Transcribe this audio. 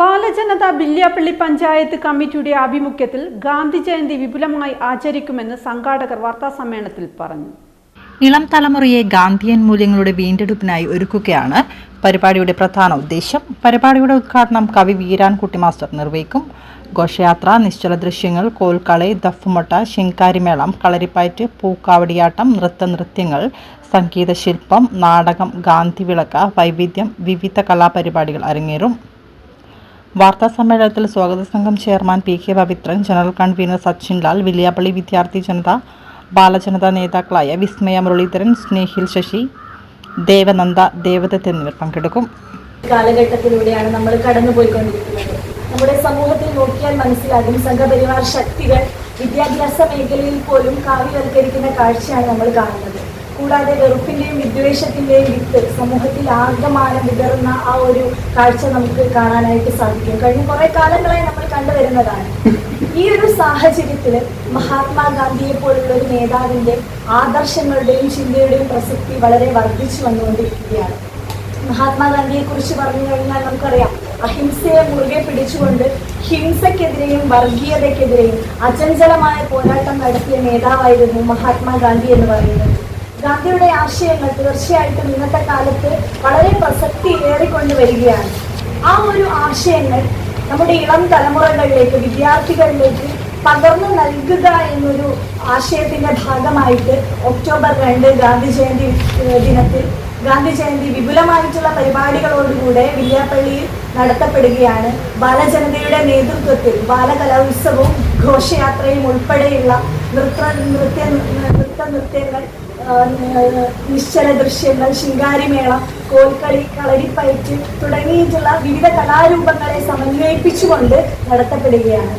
ബാലജനത ബില്യാപ്പള്ളി പഞ്ചായത്ത് കമ്മിറ്റിയുടെ ആഭിമുഖ്യത്തിൽ ഗാന്ധി ജയന്തി വിപുലമായി ആചരിക്കുമെന്ന് സംഘാടകർ വാർത്താസമ്മേളനത്തിൽ പറഞ്ഞു. ഇളം തലമുറയെ ഗാന്ധിയൻ മൂല്യങ്ങളുടെ വീണ്ടെടുപ്പിനായി ഒരുക്കുകയാണ് പരിപാടിയുടെ പ്രധാന ഉദ്ദേശം. പരിപാടിയുടെ ഉദ്ഘാടനം കവി വീരാൻകുട്ടി മാസ്റ്റർ നിർവഹിക്കും. ഘോഷയാത്ര നിശ്ചല ദൃശ്യങ്ങൾ കോൽക്കളി ദഫുമൊട്ട ശിങ്കാരിമേളം കളരിപ്പയറ്റ് പൂക്കാവടിയാട്ടം നൃത്തനൃത്യങ്ങൾ സംഗീതശില്പം നാടകം ഗാന്ധി വിളക്ക് വൈവിധ്യം വിവിധ കലാപരിപാടികൾ അരങ്ങേറും. വാർത്താ സമ്മേളനത്തിൽ സ്വാഗത സംഘം chairman P K Pavithran general convener Sachin Lal Villiappally Vidyarthi Janata Balajanata നേതാക്കളായ വിസ്മയ മുരളീധരൻ സ്നേഹിൽ ശശി ദേവനന്ദ ദേവദത്ത് എന്നിവർ പങ്കെടുക്കും. കാലഘട്ടത്തിലൂടെയാണ് നമ്മൾ കടന്നുപോയിക്കൊണ്ടിരിക്കുന്നത്. നമ്മുടെ സമൂഹത്തിൽ നോക്കിയാൽ മനസ്സിലാകും സംഘപരിവാർ ശക്തികൾ വിദ്യാഭ്യാസ മേഖലയിൽ പോലും കാവ്യവൽക്കരിക്കുന്ന കാഴ്ചയാണ് നമ്മൾ കാണുന്നത്. കൂടാതെ വെറുപ്പിന്റെയും വിദ്വേഷത്തിന്റെയും വിത്ത് സമൂഹത്തിൽ ആകമാനം വിതറുന്ന ആ ഒരു കാഴ്ച നമുക്ക് കാണാനായിട്ട് സാധിക്കും. കഴിഞ്ഞ കുറെ കാലങ്ങളായി നമ്മൾ കണ്ടുവരുന്നതാണ് ഈ ഒരു സാഹചര്യത്തിൽ മഹാത്മാഗാന്ധിയെ പോലുള്ള ഒരു നേതാവിന്റെ ആദർശങ്ങളുടെയും ചിന്തയുടെയും പ്രസക്തി വളരെ വർദ്ധിച്ചു വന്നുകൊണ്ടിരിക്കുകയാണ്. മഹാത്മാഗാന്ധിയെ കുറിച്ച് പറഞ്ഞു കഴിഞ്ഞാൽ നമുക്കറിയാം അഹിംസയെ മുറുകെ പിടിച്ചുകൊണ്ട് ഹിംസക്കെതിരെയും വർഗീയതക്കെതിരെയും അചഞ്ചലമായ പോരാട്ടം നടത്തിയ നേതാവായിരുന്നു മഹാത്മാഗാന്ധി എന്ന് പറയുന്നത്. ഗാന്ധിയുടെ ആശയങ്ങൾ തീർച്ചയായിട്ടും ഇന്നത്തെ കാലത്ത് വളരെ പ്രസക്തി ഏറിക്കൊണ്ട് വരികയാണ്. ആ ഒരു ആശയങ്ങൾ നമ്മുടെ ഇളം തലമുറകളിലേക്ക് വിദ്യാർത്ഥികളിലേക്ക് പകർന്നു നൽകുക എന്നൊരു ആശയത്തിന്റെ ഭാഗമായിട്ട് ഒക്ടോബർ രണ്ട് ഗാന്ധി ജയന്തി ദിനത്തിൽ ഗാന്ധി ജയന്തി വിപുലമായിട്ടുള്ള പരിപാടികളോടുകൂടെ വില്യാപ്പള്ളിയിൽ നടത്തപ്പെടുകയാണ്. ബാലജനതയുടെ നേതൃത്വത്തിൽ ബാലകലോത്സവവും ഘോഷയാത്രയും ഉൾപ്പെടെയുള്ള നൃത്ത നൃത്യ നിശ്ചല ദൃശ്യങ്ങൾ ശിങ്കാരിമേള കോൽക്കളി കളരിപ്പയറ്റ് തുടങ്ങിയിട്ടുള്ള വിവിധ കലാരൂപങ്ങളെ സമന്വയിപ്പിച്ചുകൊണ്ട് നടത്തപ്പെടുകയാണ്.